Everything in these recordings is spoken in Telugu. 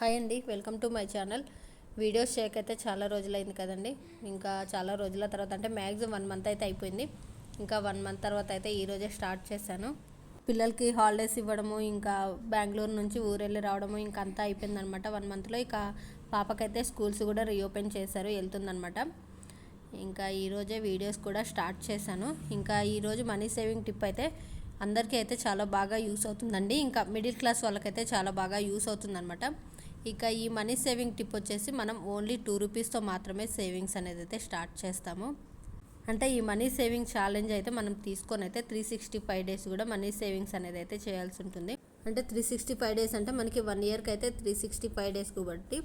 హాయ్ అండి welcome to my channel. Videos అయితే చాలా రోజులైంది కదండి. ఇంకా చాలా రోజుల తర్వాత అంటే మ్యాక్సిమం వన్ మంత్ అయితే అయిపోయింది. ఇంకా వన్ మంత్ తర్వాత అయితే ఈరోజే స్టార్ట్ చేశాను. పిల్లలకి హాలిడేస్ ఇవ్వడము ఇంకా బెంగళూరు నుంచి ఊరెళ్ళి రావడము ఇంకా అంతా అయిపోయిందనమాట. వన్ మంత్లో ఇక పాపకైతే స్కూల్స్ కూడా రీఓపెన్ చేశారు వెళ్తుందనమాట. ఇంకా ఈరోజే వీడియోస్ కూడా స్టార్ట్ చేశాను. ఇంకా ఈరోజు మనీ సేవింగ్ టిప్ అయితే అందరికీ అయితే చాలా బాగా యూస్ అవుతుందండి. ఇంకా మిడిల్ క్లాస్ వాళ్ళకైతే చాలా బాగా యూస్ అవుతుందనమాట. ఇక ఈ మనీ సేవింగ్ టిప్ వచ్చేసి మనం ఓన్లీ టూ రూపీస్తో మాత్రమే సేవింగ్స్ అనేది అయితే స్టార్ట్ చేస్తాము. అంటే ఈ మనీ సేవింగ్ ఛాలెంజ్ అయితే మనం తీసుకొని అయితే త్రీ సిక్స్టీ ఫైవ్ డేస్ కూడా మనీ సేవింగ్స్ అనేది అయితే చేయాల్సి ఉంటుంది. అంటే త్రీ సిక్స్టీ ఫైవ్ డేస్ అంటే మనకి వన్ ఇయర్కి అయితే త్రీ సిక్స్టీ ఫైవ్ డేస్ కాబట్టి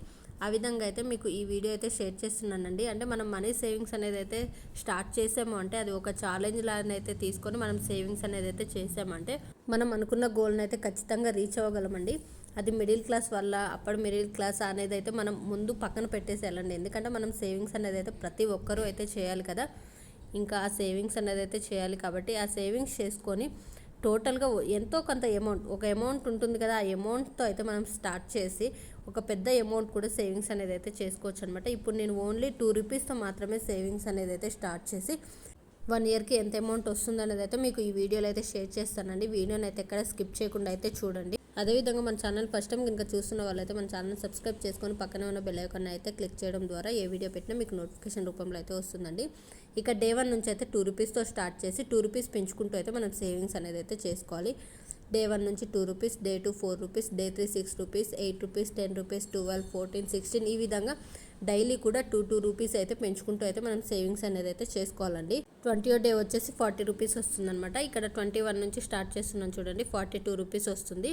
ఆ విధంగా అయితే మీకు ఈ వీడియో అయితే షేర్ చేస్తున్నానండి. అంటే మనం మనీ సేవింగ్స్ అనేది అయితే స్టార్ట్ చేసాము అంటే అది ఒక ఛాలెంజ్ లాగానైతే తీసుకొని మనం సేవింగ్స్ అనేది అయితే చేసామంటే మనం అనుకున్న గోల్ని అయితే ఖచ్చితంగా రీచ్ అవ్వగలమండి. అది మిడిల్ క్లాస్ వల్ల అప్పుడు మిడిల్ క్లాస్ అనేది అయితే మనం ముందు పక్కన పెట్టేసేయాలండి. ఎందుకంటే మనం సేవింగ్స్ అనేది అయితే ప్రతి ఒక్కరూ అయితే చేయాలి కదా. ఇంకా ఆ సేవింగ్స్ అనేది అయితే చేయాలి కాబట్టి ఆ సేవింగ్స్ చేసుకొని టోటల్గా ఎంతో కొంత అమౌంట్ ఒక అమౌంట్ ఉంటుంది కదా ఆ అమౌంట్తో అయితే మనం స్టార్ట్ చేసి ఒక పెద్ద అమౌంట్ కూడా సేవింగ్స్ అనేది అయితే చేసుకోవచ్చు అనమాట ఇప్పుడు నేను ఓన్లీ టూ రూపీస్తో మాత్రమే సేవింగ్స్ అనేది అయితే స్టార్ట్ చేసి వన్ ఇయర్కి ఎంత అమౌంట్ వస్తుంది అనేది అయితే మీకు ఈ వీడియోలో అయితే షేర్ చేస్తానండి. వీడియోని అయితే ఎక్కడ స్కిప్ చేయకుండా అయితే చూడండి. అదేవిధంగా మన ఛానల్ ఫస్ట్ టైం కనుక చూస్తున్న వాళ్ళైతే మన ఛానల్ సబ్స్క్రైబ్ చేసుకొని పక్కనే ఉన్న బెల్ ఐకాన్ అయితే క్లిక్ చేయడం ద్వారా ఏ వీడియో పెట్టినా మీకు నోటిఫికేషన్ రూపంలో అయితే వస్తుందండి. ఇక డే వన్ నుంచి అయితే టూ రూపీస్తో స్టార్ట్ చేసి టూ రూపీస్ పెంచుకుంటూ అయితే మనం సేవింగ్స్ అనేది అయితే చేసుకోవాలి. డే వన్ నుంచి two rupees day two four rupees day three six rupees eight rupees ten rupees twelve fourteen sixteen ఈ విధంగా డైలీ కూడా టూ టూ రూపీస్ అయితే పెంచుకుంటూ అయితే మనం సేవింగ్స్ అనేది అయితే చేసుకోవాలండి. ట్వంటీ డే వచ్చేసి ఫార్టీ రూపీస్ వస్తుందన్నమాట. ఇక్కడ ట్వంటీ వన్ నుంచి స్టార్ట్ చేస్తున్నాం చూడండి ఫార్టీ టూ రూపీస్ వస్తుంది.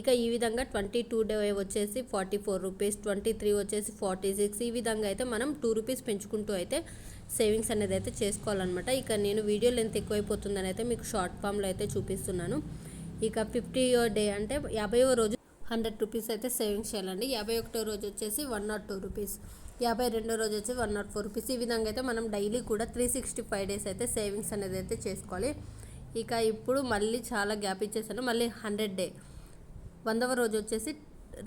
ఇక ఈ విధంగా ట్వంటీ టూ డే వచ్చేసి forty four rupees twenty three వచ్చేసి ఫార్టీ సిక్స్ ఈ విధంగా అయితే మనం టూ రూపీస్ పెంచుకుంటూ అయితే సేవింగ్స్ అనేది అయితే చేసుకోవాలన్నమాట. ఇక నేను వీడియో లెంత్ ఎక్కువైపోతుందని అయితే మీకు షార్ట్ ఫామ్లో అయితే చూపిస్తున్నాను. ఇక ఫిఫ్టీ డే అంటే యాభైవ రోజు హండ్రెడ్ రూపీస్ అయితే సేవింగ్స్ చేయాలండి. యాభై ఒకటో రోజు వచ్చేసి వన్ నాట్ టూ రూపీస్. యాభై రెండో రోజు వచ్చి వన్ నాట్ ఫోర్ రూపీస్. ఈ విధంగా అయితే మనం డైలీ కూడా త్రీ సిక్స్టీ ఫైవ్ డేస్ అయితే సేవింగ్స్ అనేది అయితే చేసుకోవాలి. ఇక ఇప్పుడు మళ్ళీ చాలా గ్యాప్ ఇచ్చేసాను. మళ్ళీ హండ్రెడ్ డే వందవ రోజు వచ్చేసి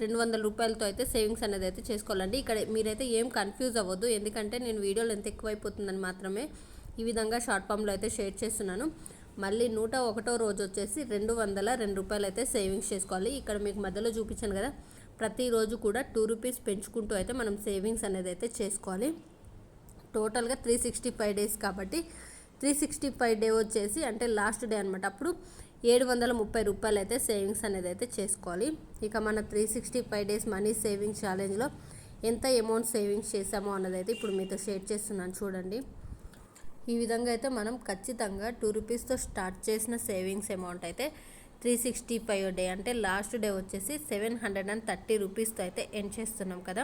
రెండు వందల రూపాయలతో అయితే సేవింగ్స్ అనేది అయితే చేసుకోవాలండి. ఇక్కడ మీరైతే ఏం కన్ఫ్యూజ్ అవ్వద్దు. ఎందుకంటే నేను వీడియోలు ఎంత ఎక్కువైపోతుందని మాత్రమే ఈ విధంగా షార్ట్ ఫామ్లో అయితే షేర్ చేస్తున్నాను. మళ్ళీ నూట ఒకటో రోజు వచ్చేసి రెండు వందల రెండు రూపాయలు అయితే సేవింగ్స్ చేసుకోవాలి. ఇక్కడ మీకు మధ్యలో చూపించాను కదా. ప్రతిరోజు కూడా టూ రూపీస్ పెంచుకుంటూ అయితే మనం సేవింగ్స్ అనేది అయితే చేసుకోవాలి. టోటల్గా త్రీ సిక్స్టీ ఫైవ్ డేస్ కాబట్టి త్రీ సిక్స్టీ ఫైవ్ డే వచ్చేసి అంటే లాస్ట్ డే అనమాట అప్పుడు ఏడు వందల ముప్పై రూపాయలు అయితే సేవింగ్స్ అనేది అయితే చేసుకోవాలి. ఇక మన three sixty five days money savings ఛాలెంజ్లో ఎంత అమౌంట్ సేవింగ్స్ చేసామో అన్నది అయితే ఇప్పుడు మీతో షేర్ చేస్తున్నాను చూడండి. ఈ విధంగా అయితే మనం ఖచ్చితంగా టూ రూపీస్తో స్టార్ట్ చేసిన సేవింగ్స్ అమౌంట్ అయితే త్రీ సిక్స్టీ ఫైవ్ డే అంటే లాస్ట్ డే వచ్చేసి సెవెన్ హండ్రెడ్ అండ్ థర్టీ రూపీస్తో అయితే ఎండ్ చేస్తున్నాం కదా.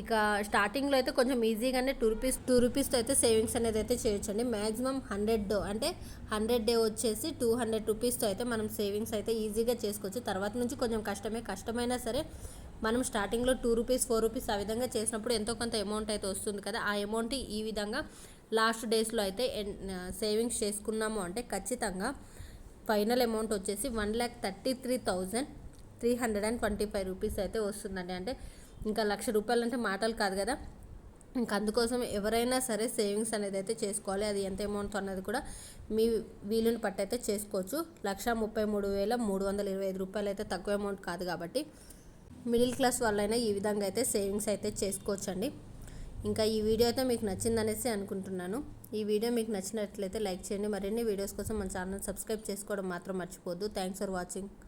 ఇక స్టార్టింగ్లో అయితే కొంచెం ఈజీగానే టూ రూపీస్ టూ రూపీస్తో అయితే సేవింగ్స్ అనేది అయితే చేయొచ్చండి. మ్యాక్సిమం హండ్రెడ్ డే అంటే హండ్రెడ్ డే వచ్చేసి టూ హండ్రెడ్ రూపీస్తో అయితే మనం సేవింగ్స్ అయితే ఈజీగా చేసుకోవచ్చు. తర్వాత నుంచి కొంచెం కష్టమే కష్టమైనా సరే మనం స్టార్టింగ్లో టూ రూపీస్ ఫోర్ రూపీస్ ఆ విధంగా చేసినప్పుడు ఎంతో కొంత అమౌంట్ అయితే వస్తుంది కదా. ఆ అమౌంట్ ఈ విధంగా లాస్ట్ డేస్లో అయితే సేవింగ్స్ చేసుకున్నాము అంటే ఖచ్చితంగా ఫైనల్ అమౌంట్ వచ్చేసి one lakh thirty three thousand three hundred and twenty five rupees అయితే వస్తుందండి. అంటే ఇంకా లక్ష రూపాయలు అంటే మాటలు కాదు కదా. ఇంకా అందుకోసం ఎవరైనా సరే సేవింగ్స్ అనేది అయితే చేసుకోవాలి. అది ఎంత అమౌంట్ అన్నది కూడా మీ వీలుని పట్టి అయితే చేసుకోవచ్చు. లక్ష ముప్పై మూడు వేల మూడు వందల ఇరవై ఐదు రూపాయలు అయితే తక్కువ అమౌంట్ కాదు కాబట్టి మిడిల్ క్లాస్ వాళ్ళైనా ఈ విధంగా అయితే సేవింగ్స్ అయితే చేసుకోవచ్చండి. ఇంకా ఈ వీడియో అయితే మీకు నచ్చిందనేసి అనుకుంటున్నాను. ఈ వీడియో మీకు నచ్చినట్లయితే లైక్ చేయండి. మరిన్ని వీడియోస్ కోసం మన ఛానల్ సబ్స్క్రైబ్ చేసుకోవడం మాత్రం మర్చిపోద్దు థ్యాంక్స్ ఫర్ వాచింగ్